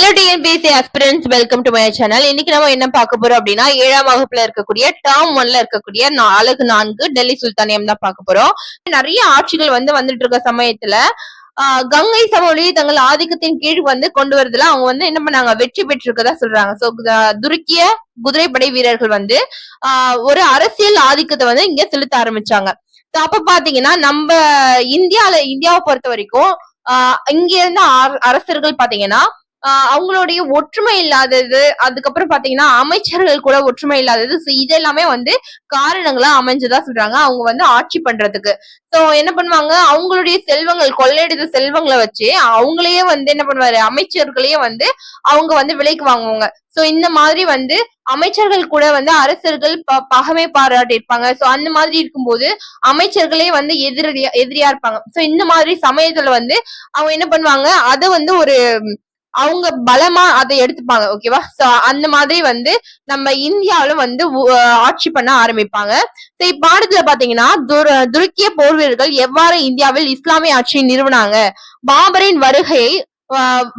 Hello TNPSC aspirants welcome to my channel இன்னைக்கு நம்ம என்ன பார்க்க போறோம் அப்படின்னா ஏழாம் வகுப்புல இருக்கக்கூடிய டேர்ம் ஒன்ல இருக்கக்கூடிய நா- அழகு நான்கு டெல்லி சுல்தானியம் தான் பார்க்க போறோம். நிறைய ஆட்சிகள் வந்து வந்துட்டு இருக்க சமயத்துல கங்கை சமவெளியை தங்கள் ஆதிக்கத்தின் கீழ் வந்து கொண்டு வரதுல அவங்க வந்து என்ன பண்ணாங்க? வெற்றி பெற்றிருக்கதா சொல்றாங்க. சோ துருக்கிய குதிரைப்படை வீரர்கள் வந்து ஆஹ் ஒரு அரசியல் ஆதிக்கத்தை வந்து இங்க செலுத்த ஆரம்பிச்சாங்க. அப்ப பாத்தீங்கன்னா நம்ம இந்தியால இந்தியாவை பொறுத்த வரைக்கும் ஆஹ் இங்க இருந்த அரசர்கள் பாத்தீங்கன்னா அவங்களுடைய ஒற்றுமை இல்லாதது அதுக்கப்புறம் பாத்தீங்கன்னா அமைச்சர்கள் கூட ஒற்றுமை இல்லாதது. ஸோ இது எல்லாமே வந்து காரணங்களா அமைஞ்சதா சொல்றாங்க. அவங்க வந்து ஆட்சி பண்றதுக்கு. சோ என்ன பண்ணுவாங்க? அவங்களுடைய செல்வங்கள் கொள்ளையடித்த செல்வங்களை வச்சு அவங்களையே வந்து என்ன பண்ணுவாரு? அமைச்சர்களையே வந்து அவங்க வந்து விலைக்கு வாங்குவாங்க. சோ இந்த மாதிரி வந்து அமைச்சர்கள் கூட வந்து அரசர்கள் ப- பகமை பாராட்டி இருப்பாங்க சோ அந்த மாதிரி இருக்கும்போது அமைச்சர்களே வந்து எதிரியா எதிரியா இருப்பாங்க. சோ இந்த மாதிரி சமயத்துல வந்து அவங்க என்ன பண்ணுவாங்க? அதை வந்து ஒரு அவங்க பலமா அதை எடுத்துப்பாங்க ஓகேவா சோ அந்த மாதிரி வந்து நம்ம இந்தியாவில வந்து ஆட்சி பண்ண ஆரம்பிப்பாங்க. சோ இப்பாடத்துல பாத்தீங்கன்னா துர- துருக்கிய போர் வீரர்கள் எவ்வாறு இந்தியாவில் இஸ்லாமிய ஆட்சியை நிறுவனாங்க? பாபரின் வருகையை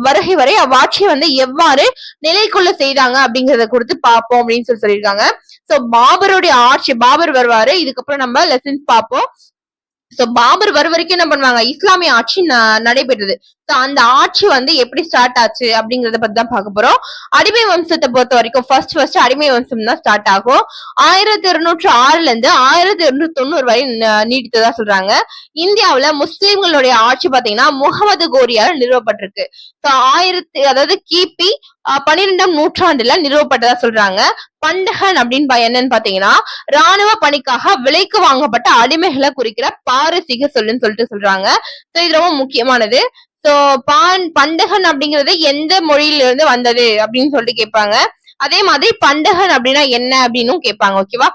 வருகை வரை அவ்வாட்சியை வந்து எவ்வாறு நிலைக்குள்ள செய்தாங்க அப்படிங்கறத குறித்து பார்ப்போம் அப்படின்னு சொல்லி சொல்லியிருக்காங்க. சோ பாபருடைய ஆட்சி பாபர் வருவாரு. இதுக்கப்புறம் நம்ம லெசன்ஸ் பார்ப்போம் சோ பாபர் வர வரைக்கும் என்ன பண்ணுவாங்க? இஸ்லாமிய ஆட்சி நடைபெற்றது. சோ அந்த ஆட்சி வந்து எப்படி ஸ்டார்ட் ஆச்சு அப்படிங்கறத பத்தி தான் பார்க்க போறோம். அடிமை வம்சத்தை பொறுத்த வரைக்கும் ஃபர்ஸ்ட் ஃபர்ஸ்ட் அடிமை வம்சம் தான் ஸ்டார்ட் ஆகும். ஆயிரத்தி இருநூற்று ஆறுல இருந்து ஆயிரத்தி இருநூத்தி தொண்ணூறு வரை நீடித்ததா சொல்றாங்க. இந்தியாவுல முஸ்லிம்களுடைய ஆட்சி பாத்தீங்கன்னா முகமது கோரியால் நிறுவப்பட்டிருக்கு. சோ ஆயிரத்தி அதாவது கிபி பன்னிரெண்டாம் நூற்றாண்டுல நிறுவப்பட்டதா சொல்றாங்க. பண்டகன் அப்படின்னு என்னன்னு பாத்தீங்கன்னா ராணுவ பணிக்காக விலைக்கு வாங்கப்பட்ட அடிமைகளை குறிக்கிற பாரசீக சொல்லுன்னு சொல்லிட்டு சொல்றாங்க. சோ இது ரொம்ப முக்கியமானது. சோ பான் பண்டகன் அப்படிங்கிறது எந்த மொழியில இருந்து வந்தது அப்படின்னு சொல்லிட்டு கேட்பாங்க. அதே மாதிரி பண்டகன் அப்படின்னா என்ன அப்படின்னும் கேட்பாங்க ஓகேவா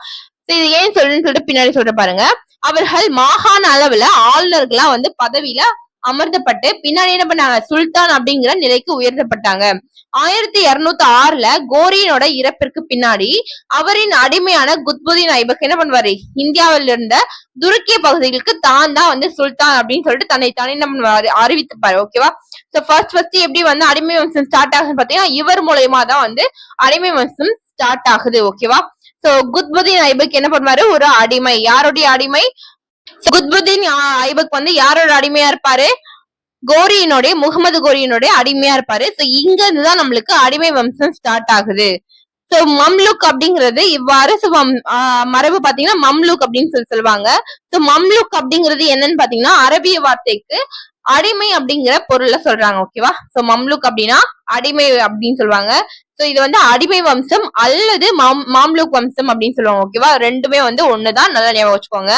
இது ஏன் சொல்லுன்னு சொல்லிட்டு பின்னாடி சொல்ற பாருங்க. அவர்கள் மாகாண அளவுல ஆளுநர்களா வந்து பதவியில அமர்த்தப்பட்டு பின்னாடி என்ன பண்ணாங்க? சுல்தான் அப்படிங்கிற நிலைக்கு உயர்த்தப்பட்டாங்க. ஆயிரத்தி இருநூத்தி ஆறுல கோரியனோட இறப்பிற்கு பின்னாடி அவரின் அடிமையான குத்புதீன் ஐபக் என்ன பண்ணுவாரு? இந்தியாவில் இருந்த துருக்கிய பகுதிகளுக்கு தான் தான் வந்து சுல்தான் அப்படின்னு சொல்லிட்டு தன்னை தானே என்ன பண்ணுவாரு? அறிவித்துப்பாரு. ஓகேவா சோ ஃபர்ஸ்ட் ஃபர்ஸ்ட் எப்படி வந்து அடிமை வம்சம் ஸ்டார்ட் ஆகுதுன்னு பாத்தீங்கன்னா இவர் மூலயமா தான் வந்து அடிமை வம்சம் ஸ்டார்ட் ஆகுது. ஓகேவா சோ குத்புதீன் ஐபக் என்ன பண்ணுவாரு? ஒரு அடிமை. யாருடைய அடிமை? குத்புதீன் ஐபக் வந்து யாரோட அடிமையா இருப்பாரு? கோரியினுடைய முகமது கோரியினுடைய அடிமையா இருப்பாரு. சோ இங்க இருந்துதான் நம்மளுக்கு அடிமை வம்சம் ஸ்டார்ட் ஆகுது. சோ மம்லுக் அப்படிங்கிறது இவ்வாறு மரபு பாத்தீங்கன்னா மம்லுக் அப்படின்னு சொல்லி சொல்லுவாங்க. சோ மம்லுக் அப்படிங்கிறது என்னன்னு பாத்தீங்கன்னா அரபிய வார்த்தைக்கு அடிமை அப்படிங்கிற பொருள்ல சொல்றாங்க ஓகேவா சோ மம்லுக் அப்படின்னா அடிமை அப்படின்னு சொல்லுவாங்க. சோ இது வந்து அடிமை வம்சம் அல்லது மாம்- மாம்லுக் வம்சம் அப்படின்னு சொல்லுவாங்க ஓகேவா ரெண்டுமே வந்து ஒண்ணுதான் நல்லா ஞாபகம் வச்சுக்கோங்க.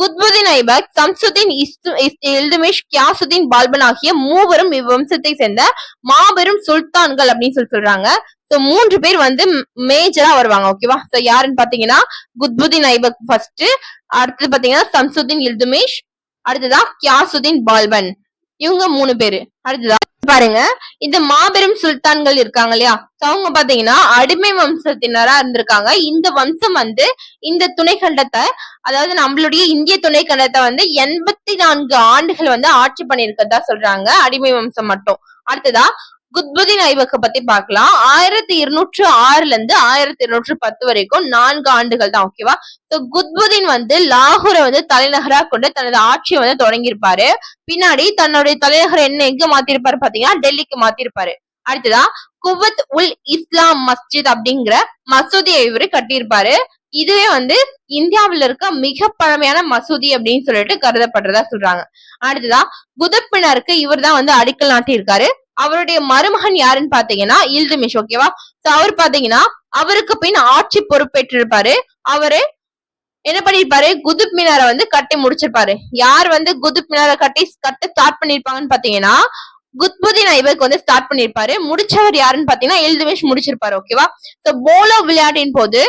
குத்புதீன் ஐபக் சம்சுதீன் இஸ்து- இஸ்- இல்துமிஷ் கியாசுதீன் பால்பன் ஆகிய மூவரும் இவ்வம்சத்தை சேர்ந்த மாபெரும் சுல்தான்கள் அப்படின்னு சொல்லி சொல்றாங்க. சோ மூன்று பேர் வந்து மேஜரா வருவாங்க ஓகேவா சோ யாருன்னு பாத்தீங்கன்னா குத்புதீன் ஐபக் ஃபர்ஸ்ட் அடுத்தது பாத்தீங்கன்னா சம்சுதீன் இல்துமிஷ் அடுத்ததா கியாசுதீன் பால்பன். இவங்க மூணு பேரு. அடுத்ததா பாருங்க. இந்த மாபெரும் சுல்தான்கள் இருக்காங்க இல்லையா? அவங்க பாத்தீங்கன்னா அடிமை வம்சத்தினரா இருந்திருக்காங்க. இந்த வம்சம் வந்து இந்த துணைக்கண்டத்தை அதாவது நம்மளுடைய இந்திய துணைக்கண்டத்தை வந்து எண்பத்தி நான்கு ஆண்டுகள் வந்து ஆட்சி பண்ணியிருக்கதா சொல்றாங்க. அடிமை வம்சம் மட்டும். அடுத்ததா குத்புதீன் ஐபக்க பத்தி பார்க்கலாம். ஆயிரத்தி இருநூற்று ஆறுல இருந்து ஆயிரத்தி இருநூற்று பத்து வரைக்கும் நான்கு ஆண்டுகள் தான் ஓகேவா குத்புதீன் வந்து லாகூரை வந்து தலைநகரா கொண்டு தனது ஆட்சியை வந்து தொடங்கியிருப்பாரு. பின்னாடி தன்னுடைய தலைநகர் என்ன எங்க மாத்திருப்பாரு பாத்தீங்கன்னா டெல்லிக்கு மாத்திருப்பாரு. அடுத்ததா குவத் உல் இஸ்லாம் மஸ்ஜித் அப்படிங்கிற மசூதியை இவரு கட்டியிருப்பாரு. இதுவே வந்து இந்தியாவுல இருக்க மிக பழமையான மசூதி அப்படின்னு சொல்லிட்டு கருதப்படுறதா சொல்றாங்க. அடுத்ததா குதப்பினருக்கு இவர் தான் வந்து அடிக்கல் நாட்டியிருக்காரு. அவருடைய மருமகன் யாருன்னு பாத்தீங்கன்னா இல்துமிஷ் ஓகேவா சோ அவர் பாத்தீங்கன்னா அவருக்கு பின் ஆட்சி பொறுப்பேற்றிருப்பாரு. அவரு என்ன பண்ணிருப்பாரு? குதுப் மினாரை வந்து கட்டி முடிச்சிருப்பாரு. யார் வந்து குதுப் மினாரை கட்டி கட்ட ஸ்டார்ட் பண்ணிருப்பாங்கன்னு பாத்தீங்கன்னா குத்புதீன் ஐபக் வந்து ஸ்டார்ட் பண்ணிருப்பாரு. முடிச்சவர் யாருன்னு பாத்தீங்கன்னா இல்துமிஷ் முடிச்சிருப்பாரு ஓகேவா சோ போலோ விளையாட்டின் போது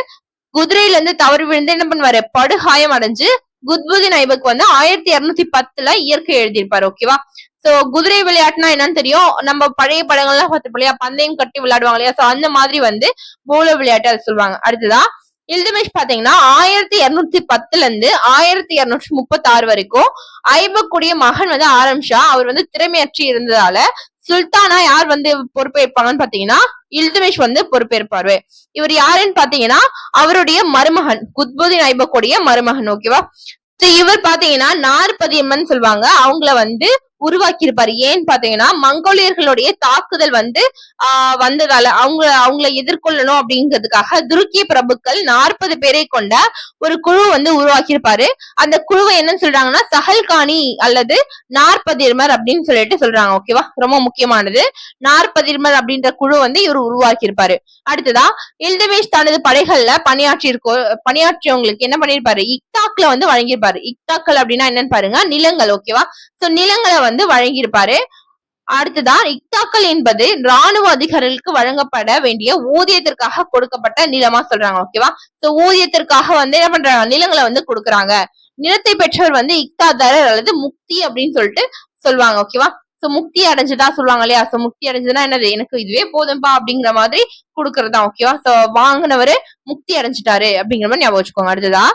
குதிரையில இருந்து தவறு விழுந்து என்ன பண்ணுவாரு? படுகாயம் அடைஞ்சு குத்புதீன் ஐபக் வந்து ஆயிரத்தி இருநூத்தி பத்துல இயற்கை எழுதியிருப்பாரு ஓகேவா சோ குதிரை விளையாட்டுனா என்னன்னு தெரியும். நம்ம பழைய படங்கள்லாம் பார்த்து இல்லையா? பந்தயம் கட்டி விளையாடுவாங்க இல்லையா? சோ அந்த மாதிரி வந்து போலோ விளையாட்டு அது சொல்லுவாங்க. அடுத்ததா இல்துமிஷ் பாத்தீங்கன்னா ஆயிரத்தி இருநூத்தி பத்துல இருந்து ஆயிரத்தி இருநூற்றி முப்பத்தி ஆறு வரைக்கும் ஐபக்குடைய மகன் வந்து ஆரம்ஷா அவர் வந்து திறமையற்றி இருந்ததால சுல்தானா யார் வந்து பொறுப்பேற்பாங்கன்னு பாத்தீங்கன்னா இல்துமிஷ் வந்து பொறுப்பேற்பாரு. இவர் யாருன்னு பாத்தீங்கன்னா அவருடைய மருமகன் குத்புதீன் ஐபக்குடைய மருமகன் ஓகேவா இவர் பாத்தீங்கன்னா நாற்பதியம்மன் சொல்லுவாங்க. அவங்கள வந்து உருவாக்கி இருப்பாரு ஏன்னு பாத்தீங்கன்னா மங்கோலியர்களுடைய தாக்குதல் வந்து ஆஹ் வந்ததால அவங்க அவங்கள எதிர்கொள்ளணும் அப்படிங்கிறதுக்காக துருக்கிய பிரபுக்கள் நாற்பது பேரை கொண்ட ஒரு குழு வந்து உருவாக்கியிருப்பாரு. அந்த குழுவை என்னன்னு சொல்றாங்கன்னா சஹல்கானி அல்லது நாற்பதிர்மர் அப்படின்னு சொல்லிட்டு சொல்றாங்க ஓகேவா ரொம்ப முக்கியமானது. நாற்பதிர்மர் அப்படின்ற குழு வந்து இவர் உருவாக்கியிருப்பாரு. அடுத்ததா இல்தமேஷ் தனது படைகள்ல பணியாற்றி இருக்கோ பணியாற்றியவங்களுக்கு என்ன பண்ணிருப்பாரு இக்தாக்ல வந்து வழங்கியிருப்பாரு. இக்தாக்கள் அப்படின்னா என்னன்னு பாருங்க நிலங்கள் ஓகேவா சோ நிலங்களை வந்து வழங்கியிருப்பாரு. அடுத்ததான் இக்தாக்கள் என்பது ராணுவ அதிகாரிகளுக்கு வழங்கப்பட வேண்டிய ஊதியத்திற்காக கொடுக்கப்பட்ட நிலமா சொல்றாங்க ஓகேவா சோ ஊதியத்திற்காக வந்து என்ன பண்றாங்க? நிலங்களை வந்து கொடுக்குறாங்க. நிலத்தை பெற்றவர் வந்து இக்தாதாரர் அல்லது முக்தி அப்படின்னு சொல்லிட்டு சொல்லுவாங்க ஓகேவா சோ முக்தி அடைஞ்சுதா சொல்லுவாங்க இல்லையா? சோ முக்தி அடைஞ்சதுன்னா என்னது? எனக்கு இதுவே போதும்பா அப்படிங்கிற மாதிரி கொடுக்கறதா ஓகேவா சோ வாங்கினவரு முக்தி அடைஞ்சிட்டாரு அப்படிங்கிற மாதிரி ஞாபகம் வச்சுக்கோங்க. அடுத்ததா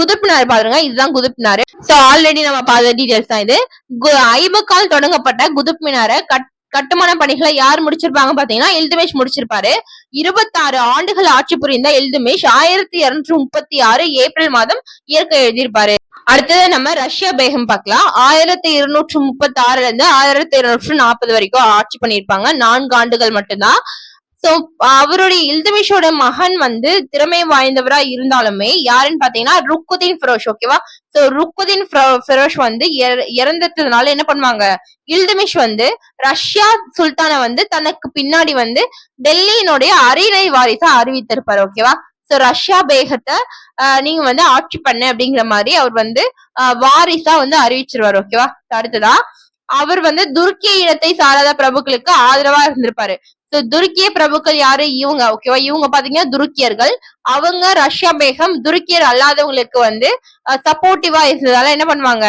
குதுப்னார் பாருங்க. இதுதான் குதிப்பினாரு. சோ ஆல்ரெடி நம்ம பார்த்த டீடைல்ஸ் தான் இது. கு- ஐபக்கால் தொடங்கப்பட்ட குதுப் மினார கட் கட்டுமான பணிகளை யார் முடிச்சிருப்பாங்க பாத்தீங்கன்னா எல்துமேஷ் முடிச்சிருப்பாரு. இருபத்தாறு ஆண்டுகள் ஆட்சி புரிந்த எல்துமேஷ் ஆயிரத்தி இருநூற்றி முப்பத்தி ஆறு ஏப்ரல் மாதம் இயற்கை எழுதியிருப்பாரு. அடுத்தது நம்ம ரஷ்யா பேகம் பார்க்கலாம். ஆயிரத்தி இருநூற்று முப்பத்தி ஆறுல இருந்து ஆயிரத்தி இருநூற்று நாற்பது வரைக்கும் ஆட்சி பண்ணியிருப்பாங்க. நான்கு ஆண்டுகள் மட்டும்தான். சோ அவருடைய இல்துமிஷோட மகன் வந்து திறமை வாய்ந்தவரா இருந்தாலுமே யாருன்னு பாத்தீங்கன்னா ருக்குதீன் ஃபிரோஷ் ஓகேவா சோ ருக்குதீன் ஃபிரோஷ் வந்து இறந்ததுனால என்ன பண்ணுவாங்க? இல்துமிஷ் வந்து ரஷ்யா சுல்தானை வந்து தனக்கு பின்னாடி வந்து டெல்லியினுடைய அரியணை வாரிசா அறிவித்திருப்பாரு ஓகேவா சோ ரஷ்யா பேகத்தை ஆஹ் நீங்க வந்து ஆட்சி பண்ண அப்படிங்கிற மாதிரி அவர் வந்து வாரிசா வந்து அறிவிச்சிருவாரு ஓகேவா அடுத்ததா அவர் வந்து துருக்கிய இனத்தை சாராத பிரபுக்களுக்கு ஆதரவா இருந்திருப்பாரு. ஸோ துருக்கிய பிரபுக்கள் யாரு? இவங்க ஓகேவா இவங்க பாத்தீங்கன்னா துருக்கியர்கள். அவங்க ரஷ்யா பேகம் துருக்கியர் அல்லாதவங்களுக்கு வந்து சப்போர்ட்டிவா இருந்ததால என்ன பண்ணுவாங்க?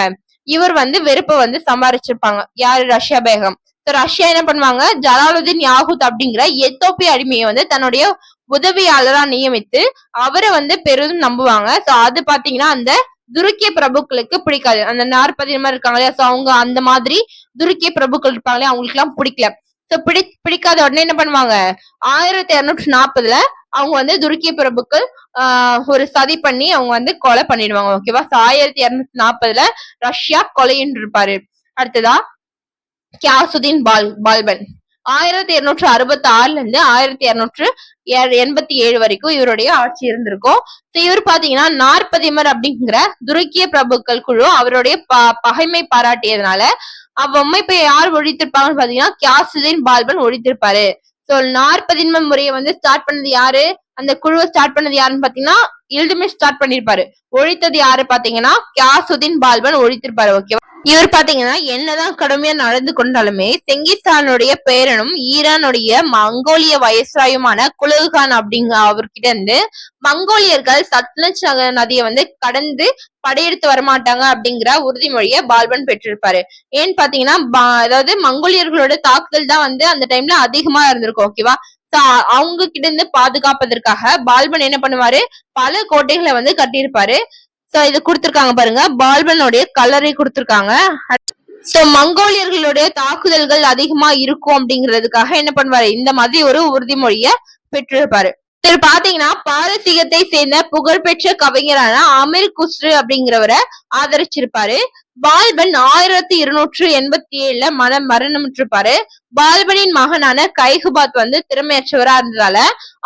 இவர் வந்து வெறுப்பை வந்து சம்பாரிச்சிருப்பாங்க யாரு? ரஷ்யா பேகம் ரஷ்யா என்ன பண்ணுவாங்க? ஜலாலுதீன் யாகுத் அப்படிங்கிற எத்தோப்பிய அடிமையை வந்து தன்னுடைய உதவியாளரா நியமித்து அவரை வந்து பெரிதும் நம்புவாங்க. சோ அது பாத்தீங்கன்னா அந்த துருக்கிய பிரபுக்களுக்கு பிடிக்காது. அந்த நாற்பது மாதிரி இருக்காங்க இல்லையா சோ அவங்க அந்த மாதிரி துருக்கிய பிரபுக்கள் இருப்பாங்களே அவங்களுக்கு எல்லாம் பிடிக்கல. சோ பிடி பிடிக்காத உடனே என்ன பண்ணுவாங்க? ஆயிரத்தி இருநூற்றி நாற்பதுல அவங்க வந்து துருக்கிய பிரபுக்கள் ஆஹ் ஒரு சதி பண்ணி அவங்க வந்து கொலை பண்ணிடுவாங்க. ஓகேவா சோ ஆயிரத்தி இருநூத்தி நாற்பதுல ரஷ்யா கொலையின்னு இருப்பாரு. அடுத்ததா கியாசுதீன் பால் பால்பன். ஆயிரத்தி இருநூற்று அறுபத்தி ஆறுல இருந்து ஆயிரத்தி இருநூற்று எண்பத்தி ஏழு வரைக்கும் இவருடைய ஆட்சி இருந்திருக்கும். இவர் பாத்தீங்கன்னா நாற்பதிமர் அப்படிங்கிற துருக்கிய பிரபுக்கள் குழு அவருடைய ப- பகைமை பாராட்டியதுனால அவ்வமைப்பை யார் ஒழித்திருப்பாங்கன்னு பாத்தீங்கன்னா கியாசுதீன் பால்பன் ஒழித்திருப்பாரு. சோ நாற்பதின்ம முறையை வந்து ஸ்டார்ட் பண்ணது யாரு? அந்த குழுவை ஸ்டார்ட் பண்ணது யாருன்னு பாத்தீங்கன்னா இல்துமே ஸ்டார்ட் பண்ணிருப்பாரு. ஒழித்தது யாரு பாத்தீங்கன்னா கியாசுதீன் பால்பன் ஒழித்திருப்பாரு ஓகேவா இவர் பாத்தீங்கன்னா என்னதான் கடுமையா நடந்து கொண்டாலுமே செங்கிஸ்தானுடைய பேரனும் ஈரானுடைய மங்கோலிய வயசாயுமான குலகுகான் அப்படிங்க அவர்கிட்ட இருந்து மங்கோலியர்கள் சத்லஜ் நதியை வந்து கடந்து படையெடுத்து வரமாட்டாங்க அப்படிங்கிற உறுதிமொழியை பால்பன் பெற்றிருப்பாரு. ஏன்னு பாத்தீங்கன்னா அதாவது மங்கோலியர்களோட தாக்குதல் தான் வந்து அந்த டைம்ல அதிகமா இருந்திருக்கும் ஓகேவா அவங்க கிட்ட இருந்து பாதுகாப்பதற்காக பால்பன் என்ன பண்ணுவாரு? பல கோட்டைகளை வந்து கட்டியிருப்பாரு. சோ இது கொடுத்திருக்காங்க பாருங்க. பால்பனுடைய கலரை கொடுத்திருக்காங்க. சோ மங்கோலியர்களுடைய தாக்குதல்கள் அதிகமா இருக்கும் அப்படிங்கிறதுக்காக என்ன பண்ணுவாரு? இந்த மாதிரி ஒரு உறுதிமொழிய பெற்றிருப்பாரு. சரி பாத்தீங்கன்னா பாரசீகத்தை சேர்ந்த புகழ்பெற்ற கவிஞரான அமீர் குஸ்ரு அப்படிங்கிறவரை ஆதரிச்சிருப்பாரு. பால்பன் ஆயிரத்தி இருநூற்று எண்பத்தி ஏழுல மன மரணமிட்டிருப்பாரு. பால்பனின் மகனான கைகுபாத் வந்து திறமையற்றவரா இருந்ததால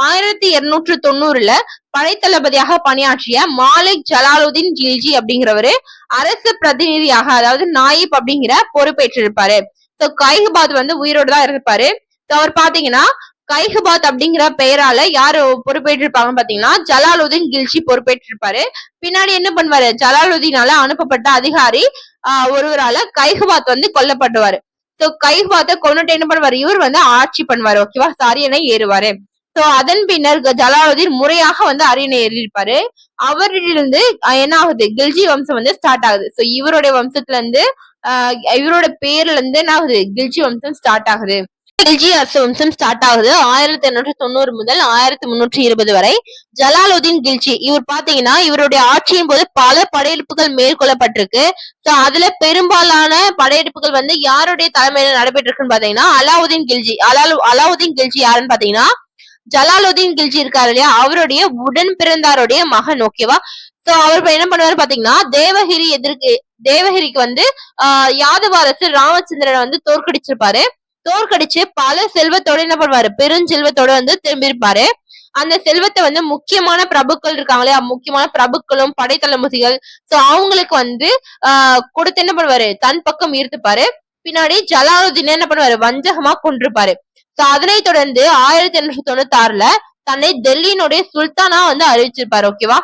ஆயிரத்தி இருநூற்று தொண்ணூறுல படைத்தளபதியாக பணியாற்றிய மாலிக் ஜலாலுதீன் ஜில்ஜி அப்படிங்கிறவரு அரசு பிரதிநிதியாக அதாவது நாயிப் அப்படிங்கிற பொறுப்பேற்றிருப்பாரு. ஸோ கைகுபாத் வந்து உயிரோடு தான் இருப்பாரு அவர் பாத்தீங்கன்னா கைஹபாத் அப்படிங்கிற பெயரால யாரு பொறுப்பேற்றிருப்பாங்கன்னு பாத்தீங்கன்னா ஜலாலுதீன் கில்ஜி பொறுப்பேற்றிருப்பாரு. பின்னாடி என்ன பண்ணுவாரு? ஜலாலுதீனால அனுப்பப்பட்ட அதிகாரி ஆஹ் ஒருவரால கைஹபாத் வந்து கொல்லப்படுவாரு. சோ கைகுபாத்தை கொண்டுட்டு என்ன பண்ணுவாரு? இவர் வந்து ஆட்சி பண்ணுவாரு ஓகேவா? So, ஏறுவாரு. சோ அதன் பின்னர் ஜலாலுதீன் முறையாக வந்து அரியணை ஏறியிருப்பாரு. அவரிலிருந்து என்ன ஆகுது? கில்ஜி வம்சம் வந்து ஸ்டார்ட் ஆகுது. சோ இவருடைய வம்சத்துல இருந்து ஆஹ் இவரோட பேர்ல இருந்து என்ன ஆகுது? கில்ஜி வம்சம் ஸ்டார்ட் ஆகுது. கில்ஜி அரசு வம்சம் ஸ்டார்ட் ஆகுது. ஆயிரத்தி எண்ணூற்றி தொண்ணூறு முதல் ஆயிரத்தி முன்னூற்றி இருபது வரை. ஜலாலுதீன் கில்ஜி இவர் பாத்தீங்கன்னா இவருடைய ஆட்சியின் போது பல படையெடுப்புகள் மேற்கொள்ளப்பட்டிருக்கு. சோ அதுல பெரும்பாலான படையெடுப்புகள் வந்து யாருடைய தலைமையில நடைபெற்றிருக்குன்னு பாத்தீங்கன்னா அலாவுதீன் கில்ஜி அலாலு அலாவுதீன் கில்ஜி யாருன்னு பாத்தீங்கன்னா ஜலாலுதீன் கில்ஜி இருக்காரு இல்லையா? அவருடைய உடன் பிறந்தாருடைய மகன் ஓகேவா சோ அவர் என்ன பண்ணுவாரு பாத்தீங்கன்னா தேவகிரி எதிர்க்கு தேவகிரிக்கு வந்து ஆஹ் யாதவ அரசு ராமச்சந்திரனை வந்து தோற்கடிச்சிருப்பாரு. தோற்கடிச்சு பல செல்வத்தோட என்ன பண்ணுவாரு? பெருஞ்செல்வத்தோட வந்து திரும்பியிருப்பாரு. அந்த செல்வத்தை வந்து முக்கியமான பிரபுக்கள் இருக்காங்களே முக்கியமான பிரபுக்களும் படைத்தளபதிகள். சோ அவங்களுக்கு வந்து ஆஹ் கொடுத்து என்ன பண்ணுவாரு? தன் பக்கம் ஈர்த்துப்பாரு. பின்னாடி ஜலாலுதீன் என்ன பண்ணுவாரு? வஞ்சகமா கொண்டிருப்பாரு சோ அதனை தொடர்ந்து ஆயிரத்தி எண்ணூத்தி தொண்ணூத்தி ஆறுல தன்னை டெல்லியினுடைய சுல்தானா வந்து அறிவிச்சிருப்பாரு ஓகேவா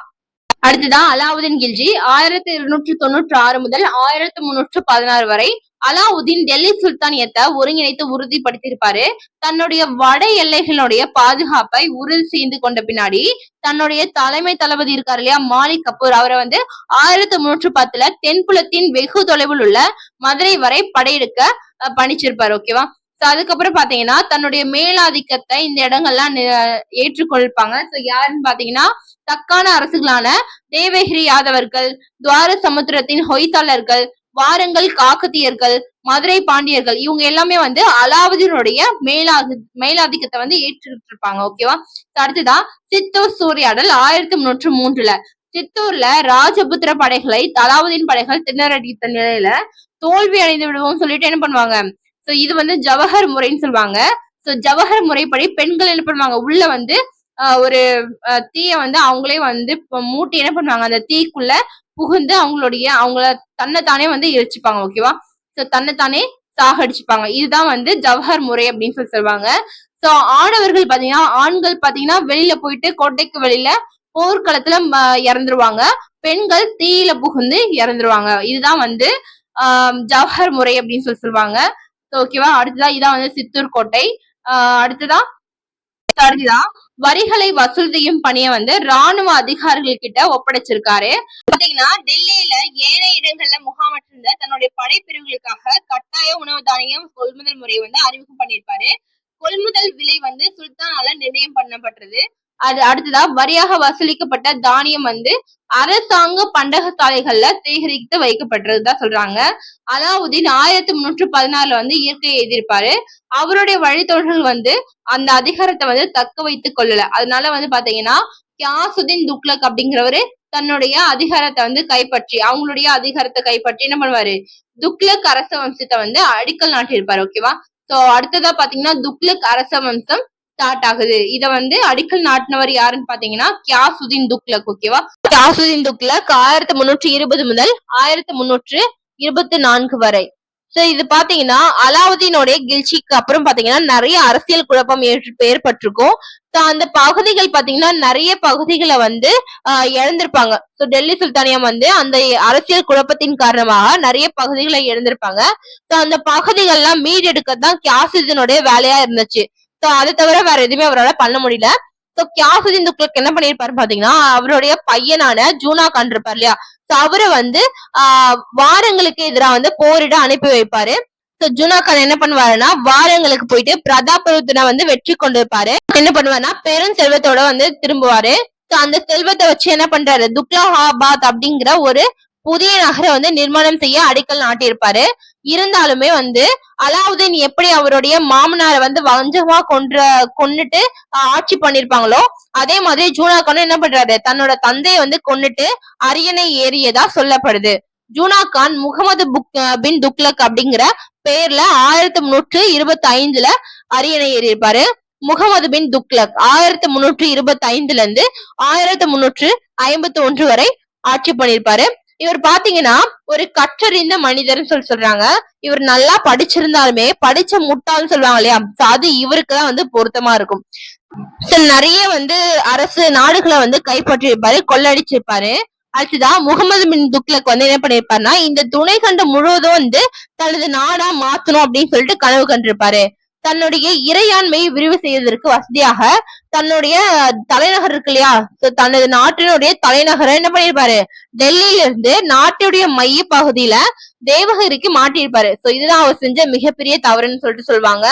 அடுத்ததான் அலாவுதீன் கில்ஜி. ஆயிரத்தி இருநூற்றி தொண்ணூற்றி ஆறு முதல் ஆயிரத்தி முன்னூற்று பதினாறு வரை அலாவுதீன் டெல்லி சுல்தானியத்தை ஒருங்கிணைத்து உறுதிப்படுத்தியிருப்பாரு. தன்னுடைய வட எல்லைகளுடைய பாதுகாப்பை உறுதி செய்து கொண்ட பின்னாடி தன்னுடைய தலைமை தளபதி இருக்காரு இல்லையா மாலிக் கபூர். அவரை வந்து ஆயிரத்தி முன்னூற்று பத்துல தென்புலத்தின் வெகு தொலைவில் உள்ள மதுரை வரை படையெடுக்க பணிச்சிருப்பாரு ஓகேவா சோ அதுக்கப்புறம் பாத்தீங்கன்னா தன்னுடைய மேலாதிக்கத்தை இந்த இடங்கள்லாம் நி- ஏற்றுக்கொள்பாங்க சோ யாருன்னு பாத்தீங்கன்னா தக்கான அரசுகளான தேவகிரி யாதவர்கள் துவார சமுத்திரத்தின் ஹொய்சாளர்கள் வாரங்கள் காக்கத்தியர்கள் மதுரை பாண்டியர்கள் இவங்க எல்லாமே வந்து அலாவுதீனுடைய மேலாதி மேலாதிக்கத்தை வந்து ஏற்றுக்கிட்டு இருப்பாங்க ஓகேவா அடுத்துதான் சித்தூர் சூறையாடல் ஆயிரத்தி முன்னூற்று மூன்றுல. சித்தூர்ல ராஜபுத்திர படைகளை அலாவுதீன் படைகள் திணறடித்த நிலையில தோல்வி அடைந்து விடுவோம் சொல்லிட்டு என்ன பண்ணுவாங்க? சோ இது வந்து ஜவஹர் முறைன்னு சொல்லுவாங்க. சோ ஜவஹர் முறைப்படி பெண்கள் என்ன பண்ணுவாங்க? உள்ள வந்து ஒரு தீய வந்து அவங்களே வந்து மூட்டி என்ன பண்ணுவாங்க? அந்த தீக்குள்ள புகுந்து அவங்களுடைய அவங்கள தன்னைத்தானே வந்து எரிச்சுப்பாங்க ஓகேவா சோ தன்னைத்தானே சாகடிச்சுப்பாங்க. இதுதான் வந்து ஜவஹர் முறை அப்படின்னு சொல்லி சொல்லுவாங்க. சோ ஆடவர்கள் பாத்தீங்கன்னா ஆண்கள் பாத்தீங்கன்னா வெளியில போயிட்டு கோட்டைக்கு வெளியில போர்க்களத்துல ம- இறந்துருவாங்க. பெண்கள் தீயில புகுந்து இறந்துருவாங்க. இதுதான் வந்து ஜவஹர் முறை அப்படின்னு சொல்லி சொல்லுவாங்க. ஓகேவா அடுத்ததா இதான் வந்து சித்தூர் கோட்டை. அடுத்ததான் அடுத்ததா வரிகளை வசூல் செய்யும் பணியை வந்து ராணுவ அதிகாரிகள் கிட்ட ஒப்படைச்சிருக்காரு. பாத்தீங்கன்னா டெல்லியில ஏழை இடங்கள்ல முகாமற்றிருந்த தன்னுடைய படைப்பிரிவுகளுக்காக கட்டாய உணவு தானியம் கொள்முதல் முறை வந்து அறிமுகம் பண்ணியிருப்பாரு. கொள்முதல் விலை வந்து சுல்தானால நிர்ணயம் பண்ணப்பட்டது. அது அடுத்ததா வரியாக வசூலிக்கப்பட்ட தானியம் வந்து அரசாங்க பண்டகசாலைகள்ல சேகரித்து வைக்கப்பட்டதுதான் சொல்றாங்க. அலாவுதீன் ஆயிரத்தி முன்னூற்று பதினாறுல வந்து இயற்கையை எதிர்ப்பாரு. அவருடைய வழித்தோழர்கள் வந்து அந்த அதிகாரத்தை வந்து தக்க வைத்துக் கொள்ளல. அதனால வந்து பாத்தீங்கன்னா கியாசுதீன் துக்லக் அப்படிங்கிறவரு தன்னுடைய அதிகாரத்தை வந்து கைப்பற்றி அவங்களுடைய அதிகாரத்தை கைப்பற்றி என்ன பண்ணுவாரு? துக்லக் அரச வம்சத்தை வந்து அடிக்கல் நாட்டியிருப்பாரு ஓகேவா சோ அடுத்ததா பாத்தீங்கன்னா துக்லக் அரச வம்சம் ஸ்டார்ட் ஆகுது. இத வந்து அடிக்கல் நாட்டினவர் யாருன்னு பாத்தீங்கன்னா கியாசுதீன் துக்லக் ஓகேவா கியாசுதீன் துக்லக் ஆயிரத்தி முன்னூற்றி இருபது முதல் ஆயிரத்தி முன்னூற்று இருபத்தி நான்கு வரை. சோ இது பாத்தீங்கன்னா அலாவுதீனுடைய கில்ச்சிக்கு அப்புறம் பாத்தீங்கன்னா நிறைய அரசியல் குழப்பம் ஏற்று- ஏற்பட்டிருக்கும். சோ அந்த பகுதிகள் பாத்தீங்கன்னா நிறைய பகுதிகளை வந்து ஆஹ் இழந்திருப்பாங்க. சோ டெல்லி சுல்தானியம் வந்து அந்த அரசியல் குழப்பத்தின் காரணமாக நிறைய பகுதிகளை இழந்திருப்பாங்க. சோ அந்த பகுதிகள்லாம் மீடெடுக்க தான் கியாசுதீனுடைய வேலையா இருந்துச்சு. சோ அதை தவிர வேற எதுவுமே அவரால் பண்ண முடியல. சோ கியாசுதீன் துக்ளக் என்ன பண்ணிருப்பாரு பாத்தீங்கன்னா அவருடைய பையனான ஜூனா கான் இருப்பார் இல்லையா? சோ அவரை வந்து ஆஹ் வாரங்களுக்கு எதிராக வந்து போரிட அனுப்பி வைப்பாரு. சோ ஜூனா கான் என்ன பண்ணுவாருன்னா வாரங்களுக்கு போயிட்டு பிரதாபருத்தனை வந்து வெற்றி கொண்டு இருப்பாரு என்ன பண்ணுவாருன்னா பெரும் செல்வத்தோட வந்து திரும்புவாரு. சோ அந்த செல்வத்தை வச்சு என்ன பண்றாரு? துக்லஹாபாத் அப்படிங்கிற ஒரு புதிய நகரை வந்து நிர்மாணம் செய்ய அடிக்கல் நாட்டியிருப்பாரு. இருந்தாலுமே வந்து அலாவுதீன் எப்படி அவருடைய மாமனாரை வந்து வஞ்சமா கொன்ற கொன்னுட்டு ஆட்சி பண்ணிருப்பாங்களோ அதே மாதிரி ஜூனாக்கானும் என்ன பண்றாரு? தன்னோட தந்தையை வந்து கொன்னுட்டு அரியணை ஏறியதா சொல்லப்படுது. ஜூனா கான் முகமது புக் பின் துக்லக் அப்படிங்கிற பேர்ல ஆயிரத்தி முன்னூற்று இருபத்தி ஐந்துல அரியணை ஏறியிருப்பாரு. முகமது பின் துக்லக் ஆயிரத்தி முன்னூற்று இருபத்தி ஐந்துல இருந்து ஆயிரத்தி முன்னூற்று ஐம்பத்தி ஒன்று வரை ஆட்சி பண்ணியிருப்பாரு. இவர் பாத்தீங்கன்னா ஒரு கற்றறிந்த மனிதர்னு சொல்லி சொல்றாங்க. இவர் நல்லா படிச்சிருந்தாலுமே படிச்ச முட்டாள்னு சொல்லுவாங்க இல்லையா? அது இவருக்கு தான் வந்து பொருத்தமா இருக்கும். சோ நிறைய வந்து அரசு நாடுகளை வந்து கைப்பற்றியிருப்பாரு கொள்ளடிச்சிருப்பாரு. அடுத்ததான் முகமது பின் துக்லக் வந்து என்ன பண்ணிருப்பாருன்னா இந்த துணை கண்டம் முழுவதும் வந்து தனது நாடா மாத்தணும் அப்படின்னு சொல்லிட்டு கனவு கண்டிருப்பாரு. தன்னுடைய இறையாண்மையை விரிவு செய்வதற்கு வசதியாக தன்னுடைய தலைநகர் இருக்கு இல்லையா? தனது நாட்டினுடைய தலைநகரை என்ன பண்ணிருப்பாரு டெல்லியில இருந்து நாட்டுடைய மைய பகுதியில தேவகிரிக்கு மாட்டியிருப்பாரு. சோ இதுதான் அவர் செஞ்ச மிகப்பெரிய தவறுன்னு சொல்லிட்டு சொல்லுவாங்க.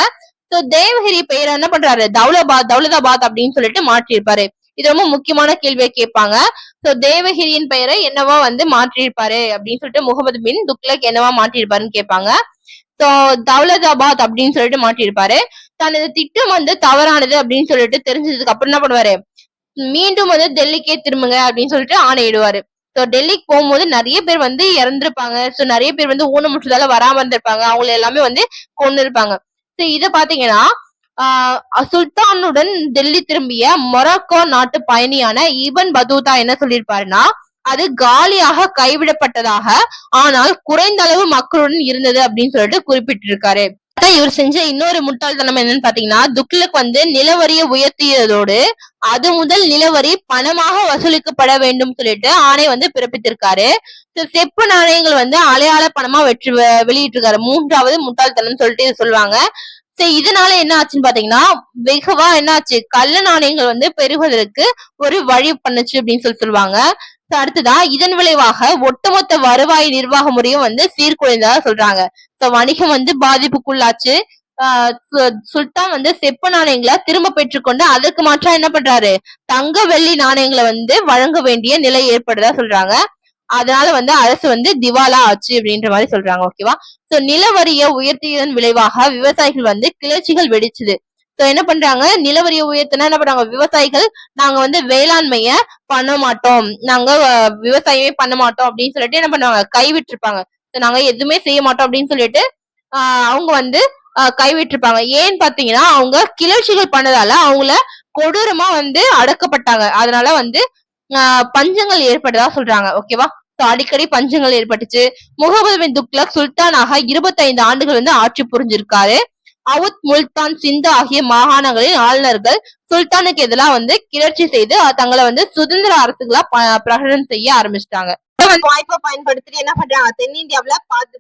சோ தேவகிரி பெயரை என்ன பண்றாரு? தௌலபாத் தௌலதாபாத் அப்படின்னு சொல்லிட்டு மாற்றியிருப்பாரு. இது ரொம்ப முக்கியமான கேள்வியை கேட்பாங்க. சோ தேவகிரியின் பெயரை என்னவா வந்து மாற்றியிருப்பாரு அப்படின்னு சொல்லிட்டு முகமது பின் துக்லக் என்னவா மாற்றியிருப்பாருன்னு கேட்பாங்க. தௌலதாபாத் அப்படின்னு சொல்லிட்டு மாட்டியிருப்பாரு தனது திட்டம் வந்து தவறானது அப்படின்னு சொல்லிட்டு தெரிஞ்சதுக்கு அப்புறம் என்ன பண்ணுவாரு? மீண்டும் வந்து டெல்லிக்கே திரும்புங்க அப்படின்னு சொல்லிட்டு ஆணையிடுவாரு. ஸோ டெல்லிக்கு போகும்போது நிறைய பேர் வந்து இறந்திருப்பாங்க. ஸோ நிறைய பேர் வந்து ஊனமுற்றதால வராம இருந்திருப்பாங்க. அவங்கள எல்லாமே வந்து கொண்டு இருப்பாங்க ஸோ இதை பாத்தீங்கன்னா ஆஹ் சுல்தானுடன் டெல்லி திரும்பிய மொராக்கோ நாட்டு பயணியான இபன் பதூதா என்ன சொல்லியிருப்பாருன்னா அது காலியாக கைவிடப்பட்டதாக ஆனால் குறைந்த அளவு மக்களுடன் இருந்தது அப்படின்னு சொல்லிட்டு குறிப்பிட்டிருக்காரு. இவர் செஞ்ச இன்னொரு முட்டாள்தனம் என்னன்னு பாத்தீங்கன்னா துக்ளக் வந்து நிலவரியை உயர்த்தியதோடு அது முதல் நிலவரி பணமாக வசூலிக்கப்பட வேண்டும் சொல்லிட்டு ஆணை வந்து பிறப்பித்திருக்காரு. செப்பு நாணயங்கள் வந்து அலையாள பணமா வெற்றி வெளியிட்டிருக்காரு. மூன்றாவது முட்டாள்தனம் சொல்லிட்டு சொல்லுவாங்க. சரி இதனால என்ன ஆச்சுன்னு பாத்தீங்கன்னா வெகுவா என்ன ஆச்சு? கள்ள நாணயங்கள் வந்து பெறுவதற்கு ஒரு வழி பண்ணுச்சு அப்படின்னு சொல்லி சொல்லுவாங்க. அடுத்ததா இதன் விளைவாக ஒட்டுமொத்த வருவாய் நிர்வாக முறையும் வந்து சீர்குலைந்ததா சொல்றாங்க. சோ வணிகம் வந்து பாதிப்புக்குள்ளாச்சு. ஆஹ் சு- சுல்தான் வந்து செப்பு நாணயங்களை திரும்ப பெற்றுக்கொண்டு அதற்கு மாற்றா என்ன பண்றாரு? தங்க வெள்ளி நாணயங்களை வந்து வழங்க வேண்டிய நிலை ஏற்படுதா சொல்றாங்க. அதனால வந்து அரசு வந்து திவாலா ஆச்சு அப்படின்ற மாதிரி சொல்றாங்க ஓகேவா சோ நிலவரியை உயர்த்தியதன் விளைவாக விவசாயிகள் வந்து கிளர்ச்சிகள் வெடிச்சுது. சோ என்ன பண்றாங்க? நிலவரியை உயர்த்தினா என்ன பண்றாங்க? விவசாயிகள் நாங்க வந்து வேளாண்மைய பண்ண மாட்டோம். நாங்க விவசாயமே பண்ண மாட்டோம் அப்படின்னு சொல்லிட்டு என்ன பண்ணுவாங்க? கைவிட்டிருப்பாங்க. நாங்க எதுவுமே செய்ய மாட்டோம் அப்படின்னு சொல்லிட்டு ஆஹ் அவங்க வந்து கைவிட்டிருப்பாங்க. ஏன்னு பாத்தீங்கன்னா அவங்க கிளர்ச்சிகள் பண்ணதால அவங்கள கொடூரமா வந்து அடக்கப்பட்டாங்க. அதனால வந்து பஞ்சங்கள் ஏற்பட்டதா சொல்றாங்க. ஓகேவா அடிக்கடி பஞ்சங்கள் ஏற்பட்டுச்சு. முகமது பின் துக்லக் சுல்தானாக இருபத்தைந்து ஆண்டுகள் வந்து ஆட்சி புரிஞ்சிருக்காரு. அவுத் முல்தான் சிந்து ஆகிய மாகாணங்களின் ஆளுநர்கள் சுல்தானுக்கு எதிராக வந்து கிளர்ச்சி செய்து தங்களை வந்து சுதந்திர அரசுகளா ப- பிரகடனம் செய்ய ஆரம்பிச்சிட்டாங்க. வாய்ப்பை பயன்படுத்தி என்ன பண்றாங்க? தென்னிந்தியாவில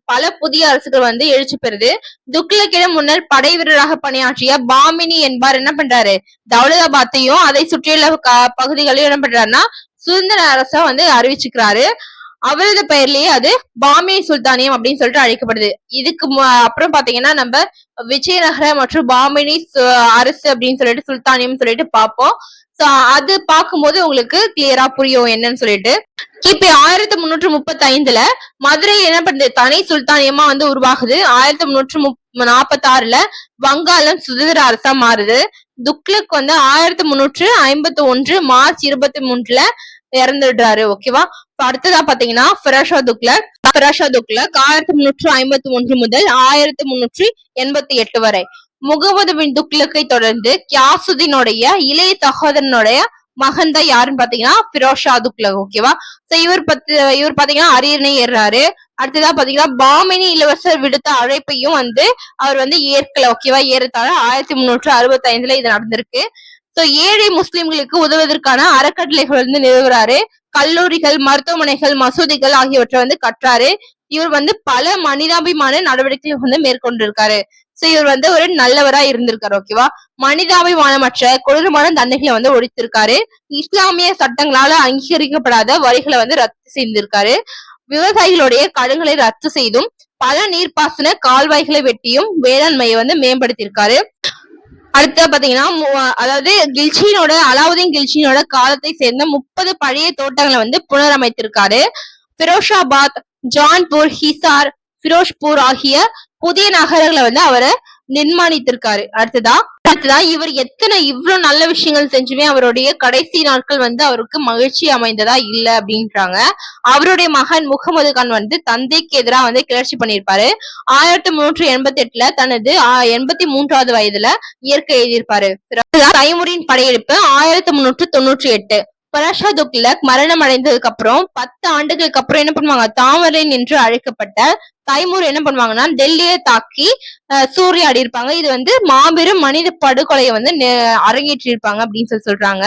பல புதிய அரசுகள் வந்து எழுச்சி பெறுது. துக்ளக்கிடம் முன்னர் படை வீரராக பணியாற்றிய பாமினி என்பார் என்ன பண்றாரு? தௌலதாபாத்தையும் அதை சுற்றியுள்ள க- பகுதிகளையும் என்ன பண்றாருன்னா சுதந்திர அரசா வந்து அறிவிச்சுக்கிறாரு. அவரது பெயர்லயே அது பாமினி சுல்தானியம் அப்படின்னு சொல்லிட்டு அழைக்கப்படுது. இதுக்கு அப்புறம் பாத்தீங்கன்னா நம்ம விஜயநகர மற்றும் பாமினி அரசு அப்படின்னு சொல்லிட்டு சுல்தானியம் சொல்லிட்டு பார்ப்போம் சோ அது பார்க்கும்போது உங்களுக்கு கிளியரா புரியும் என்னன்னு சொல்லிட்டு. கிபி ஆயிரத்தி முன்னூற்று முப்பத்தி ஐந்துல மதுரை என்ன பண்ணுது தனி சுல்தானியமா வந்து உருவாகுது. ஆயிரத்தி முன்னூற்று முப் நாற்பத்தி ஆறுல வங்காளம் சுதந்திர அரசா மாறுது. துக்ளக் வந்து ஆயிரத்தி முன்னூற்று ஐம்பத்தி ஒன்று மார்ச் இருபத்தி மூன்றுல இறந்துடுறாரு ஓகேவா அடுத்ததா பாத்தீங்கன்னா ஃபிராஷா துக்லக் ஃபிராஷா துக்ளக் ஆயிரத்தி முன்னூற்று ஐம்பத்தி ஒன்று முதல் ஆயிரத்தி முன்னூற்றி எண்பத்தி எட்டு வரை. முகமது பின் துக்லக்கை தொடர்ந்து கியாசுதீனுடைய இளைய சகோதரனுடைய மகன் தான் யாருன்னு பாத்தீங்கன்னா ஃபிரோஷா துக்லக் ஓகேவா சோ இவர் பத்து இவர் பாத்தீங்கன்னா அரியணை ஏறுறாரு. அடுத்ததா பாத்தீங்கன்னா பாமினி இளவரசர் விடுத்த அழைப்பையும் வந்து அவர் வந்து ஏற்கல ஓகேவா ஏறத்தாழ ஆயிரத்தி முன்னூற்று அறுபத்தி ஐந்துல இது நடந்திருக்கு. சோ ஏழை முஸ்லிம்களுக்கு உதவுவதற்கான அறக்கட்டளைகள் வந்து நிறுவுறாரு. கல்லூரிகள் மருத்துவமனைகள் மசூதிகள் ஆகியவற்றை வந்து கற்றாரு. இவர் வந்து பல மனிதாபிமான நடவடிக்கைகள் வந்து மேற்கொண்டிருக்காரு. சோ இவர் வந்து ஒரு நல்லவரா இருந்திருக்காரு ஓகேவா மனிதாபிமானமற்ற கொடூரமான தண்டனைகளை வந்து ஒழித்திருக்காரு. இஸ்லாமிய சட்டங்களால அங்கீகரிக்கப்படாத வரிகளை வந்து ரத்து செய்திருக்காரு. விவசாயிகளுடைய கடன்களை ரத்து செய்தும் பல நீர்ப்பாசன கால்வாய்களை வெட்டியும் வேளாண்மையை வந்து மேம்படுத்தியிருக்காரு. அடுத்து பாத்தீங்கன்னா மு- அதாவது கில்ச்சினோட அலாவுதீன் கில்ச்சினோட காலத்தை சேர்ந்த முப்பது பழைய தோட்டங்களை வந்து புனரமைத்திருக்காரு. பிரோஷாபாத் ஜான்பூர் ஹிசார் பிரோஷ்பூர் ஆகிய புதிய நகரங்களை வந்து அவரை நிர்மாணித்திருக்காரு. அடுத்ததா அடுத்ததா இவர் எத்தனை இவ்வளவு நல்ல விஷயங்கள் செஞ்சுமே அவருடைய கடைசி நாட்கள் வந்து அவருக்கு மகிழ்ச்சி அமைந்ததா இல்ல அப்படின்றாங்க. அவருடைய மகன் முகமது கான் வந்து தந்தைக்கு எதிராக வந்து கிளர்ச்சி பண்ணியிருப்பாரு. ஆயிரத்தி முன்னூற்றி எண்பத்தி எட்டுல தனது எண்பத்தி மூன்றாவது வயதுல இயற்கை எழுதியிருப்பாரு. தைமுரின் படையெடுப்பு ஆயிரத்தி முன்னூற்று தொண்ணூற்றி எட்டு. பராஷா துக்லக் மரணம் அடைந்ததுக்கு அப்புறம் பத்து ஆண்டுகளுக்கு அப்புறம் என்ன பண்ணுவாங்க? தாமரன் என்று அழைக்கப்பட்ட தைமூர் என்ன பண்ணுவாங்கன்னா டெல்லியை தாக்கி சூறையாடி இருப்பாங்க. இது வந்து மாபெரும் மனித படுகொலையை வந்து நெ- அரங்கேற்றிருப்பாங்க அப்படின்னு சொல்லி சொல்றாங்க.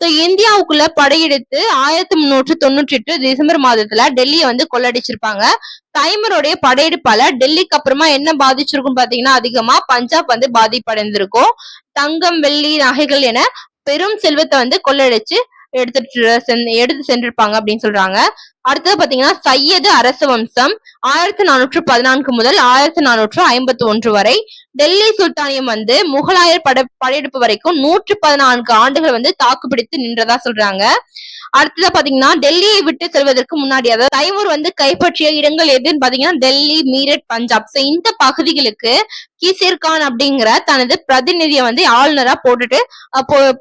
ஸோ இந்தியாவுக்குள்ள படையெடுத்து ஆயிரத்தி முன்னூற்று தொண்ணூற்றி எட்டு டிசம்பர் மாதத்துல டெல்லியை வந்து கொள்ளடிச்சிருப்பாங்க. தைமருடைய படையெடுப்பால டெல்லிக்கு அப்புறமா என்ன பாதிச்சிருக்கும் பாத்தீங்கன்னா அதிகமா பஞ்சாப் வந்து பாதிப்படைந்திருக்கும். தங்கம் வெள்ளி நகைகள் என பெரும் செல்வத்தை வந்து கொள்ளடிச்சு எடுத்துட்டு சென்- எடுத்து சென்றிருப்பாங்க அப்படின்னு சொல்றாங்க. அடுத்தது பாத்தீங்கன்னா சையது அரச வம்சம் ஆயிரத்தி நானூற்று பதினான்கு முதல் ஆயிரத்தி நானூற்று ஐம்பத்தி ஒன்று வரை டெல்லி சுல்தானியம் வந்து முகலாயர் பட படையெடுப்பு வரைக்கும் நூற்று பதினான்கு ஆண்டுகள் வந்து தாக்குப்பிடித்து நின்றதா சொல்றாங்க. அடுத்ததா பாத்தீங்கன்னா டெல்லியை விட்டு செல்வதற்கு முன்னாடி அதாவது தைமூர் வந்து கைப்பற்றிய இடங்கள் எதுன்னு பாத்தீங்கன்னா டெல்லி மீரட் பஞ்சாப். ஸோ இந்த பகுதிகளுக்கு கிசிர் கான் அப்படிங்கிற தனது பிரதிநிதியை வந்து ஆளுநரா போட்டுட்டு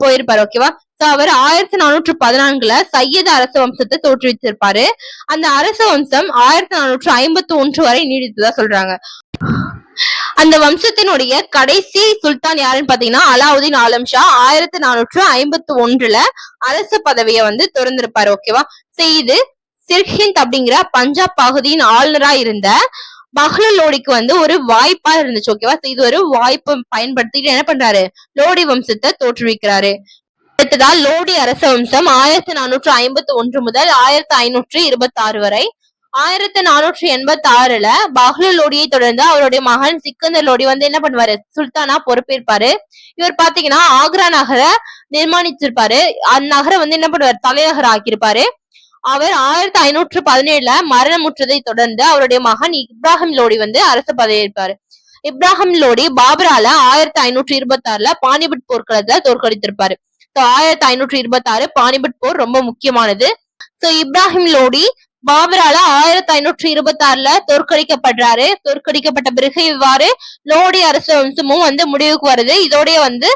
போயிருப்பாரு ஓகேவா அவர் ஆயிரத்தி நானூற்று பதினான்குல சையது அரச வம்சத்தை தோற்றுவித்திருப்பாரு. அந்த அரச வம்சம் ஆயிரத்தி நானூற்று ஐம்பத்தி ஒன்று வரை நீடித்ததா சொல்றாங்க. அந்த வம்சத்தினுடைய கடைசி சுல்தான் யாருன்னு பாத்தீங்கன்னா அலாவுதீன் ஆலம் ஷா ஆயிரத்தி நானூற்று ஐம்பத்தி ஒன்றுல அரச பதவியை வந்து திறந்திருப்பாரு ஓகேவா செய்து சிர்ஹிந்த் அப்படிங்கிற பஞ்சாப் பகுதியின் ஆளுநரா இருந்த பஹ்லல் லோடிக்கு வந்து ஒரு வாய்ப்பா இருந்துச்சு ஓகேவா இது ஒரு வாய்ப்பு பயன்படுத்திட்டு என்ன பண்றாரு? லோடி வம்சத்தை தோற்றுவிக்கிறாரு. அடுத்ததா லோடி அரச வம்சம் ஆயிரத்தி நானூற்று ஐம்பத்தி ஒன்று முதல் ஆயிரத்தி ஐநூற்று இருபத்தி ஆறு வரை. ஆயிரத்தி நானூற்றி எண்பத்தி ஆறுல பஹ்லல் லோடியை தொடர்ந்து அவருடைய மகன் சிக்கந்தர் லோடி வந்து என்ன பண்ணுவாரு? சுல்தானா பொறுப்பேற்பாரு. இவர் பாத்தீங்கன்னா ஆக்ரா நகரை நிர்மாணிச்சிருப்பாரு. அந்நகரை வந்து என்ன பண்ணுவாரு? தலைநகர் ஆக்கியிருப்பாரு. அவர் ஆயிரத்தி ஐநூற்று பதினேழுல மரணமுற்றதை தொடர்ந்து அவருடைய மகன் இப்ராஹிம் லோடி வந்து அரசு பதவியேற்பாரு. இப்ராஹிம் லோடி பாபரால ஆயிரத்தி ஐநூற்று இருபத்தி ஆறுல பானிபட் போர்க்களத்துல தோற்கடித்திருப்பாரு. ஆயிரத்தி ஐநூற்றி இருபத்தி ஆறு பானிபட் போர் ரொம்ப முக்கியமானது. ஸோ இப்ராஹிம் லோடி பாபரால ஆயிரத்தி ஐநூற்று இருபத்தி ஆறுல தோற்கடிக்கப்படுறாரு. தோற்கடிக்கப்பட்ட பிறகு இவ்வாறு லோடி அரசு வம்சமும் வந்து முடிவுக்கு வருது இதோடய வந்து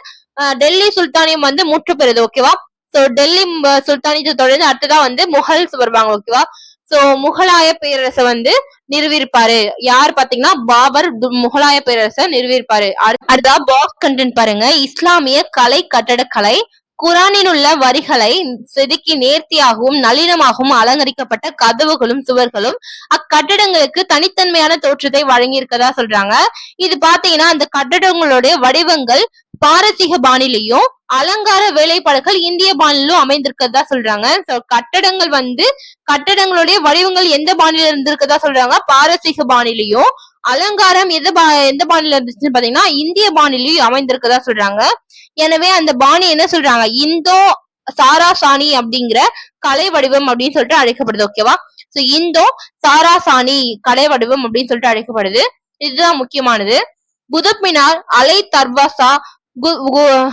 டெல்லி சுல்தானியம் வந்து முற்று பெறுது ஓகேவா ஸோ டெல்லி சுல்தானியத்தை தொடர்ந்து அடுத்ததான் வந்து முகல்ஸ் வருவாங்க ஓகேவா சோ முகலாய பேரரசை வந்து நிறுவியிருப்பாரு. யார் பாத்தீங்கன்னா பாபர் முகலாய பேரரசை நிறுவியிருப்பாரு. அடுத்த- அடுத்ததா பாக்ஸ் கண்டென்ட் பாருங்க. இஸ்லாமிய கலை கட்டடக்கலை குரானில் உள்ள வரிகளை செதுக்கி நேர்த்தியாகவும் நளினமாகவும் அலங்கரிக்கப்பட்ட கதவுகளும் சுவர்களும் அக்கட்டடங்களுக்கு தனித்தன்மையான தோற்றத்தை வழங்கி இருக்கதா சொல்றாங்க. இது பாத்தீங்கன்னா அந்த கட்டடங்களுடைய வடிவங்கள் பாரசீக பாணிலையும் அலங்கார வேலைப்பாடுகள் இந்திய பாணிலும் அமைந்திருக்கிறதா சொல்றாங்க. கட்டடங்கள் வந்து கட்டடங்களுடைய வடிவங்கள் எந்த பாணியில இருந்திருக்கதா சொல்றாங்க? பாரசீக பாணிலையும் அலங்காரம் எந்த பா எந்த பாணியில இருந்துச்சுன்னு பாத்தீங்கன்னா இந்திய பாணிலையும் அமைந்திருக்கதா சொல்றாங்க. எனவே அந்த பாணி என்ன சொல்றாங்க? இந்தோ சாராசாணி அப்படிங்கிற கலை வடிவம் அப்படின்னு சொல்லிட்டு அழைக்கப்படுது ஓகேவா சோ இந்தோ சாராசாணி கலை வடிவம் அப்படின்னு சொல்லிட்டு அழைக்கப்படுது. இதுதான் முக்கியமானது. குதுப் மினார் அலை தர்வாசா கு- கு-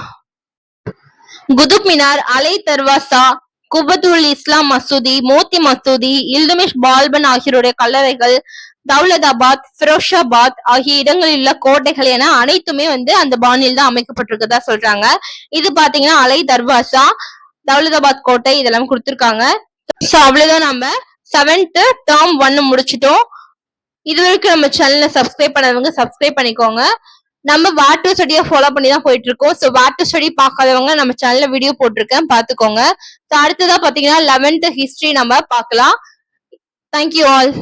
குதுப் மினார் அலை தர்வாசா குபத்துல் இஸ்லாம் மசூதி மோத்தி மசூதி இல்துமிஷ் பால்பன் ஆகியோருடைய கல்லறைகள் தௌலதாபாத் ஃபிரோஷாபாத் ஆகிய இடங்களில் உள்ள கோட்டைகள் என அனைத்துமே வந்து அந்த பாணியில் தான் அமைக்கப்பட்டிருக்கதா சொல்றாங்க. இது பாத்தீங்கன்னா அலை தர்வாசா தௌலதாபாத் கோட்டை இதெல்லாம் கொடுத்துருக்காங்க. சோ அவ்வளவுதான் நம்ம செவன்த் டேர்ம் ஒன்னு முடிச்சிட்டோம். இது வரைக்கும் நம்ம சேனலை சப்ஸ்கிரைப் பண்ணாதவங்க சப்ஸ்கிரைப் பண்ணிக்கோங்க. நம்ம வாட்டர் ஸ்டடியை ஃபாலோ பண்ணி தான் போயிட்டு இருக்கோம் ஸோ வாட்டர் ஸ்டடி பார்க்காதவங்க நம்ம சேனல்ல வீடியோ போட்டிருக்கேன். பார்த்துக்கோங்க. ஸோ அடுத்ததா பார்த்தீங்கன்னா லெவன்த் ஹிஸ்டரி நம்ம பார்க்கலாம். Thank you all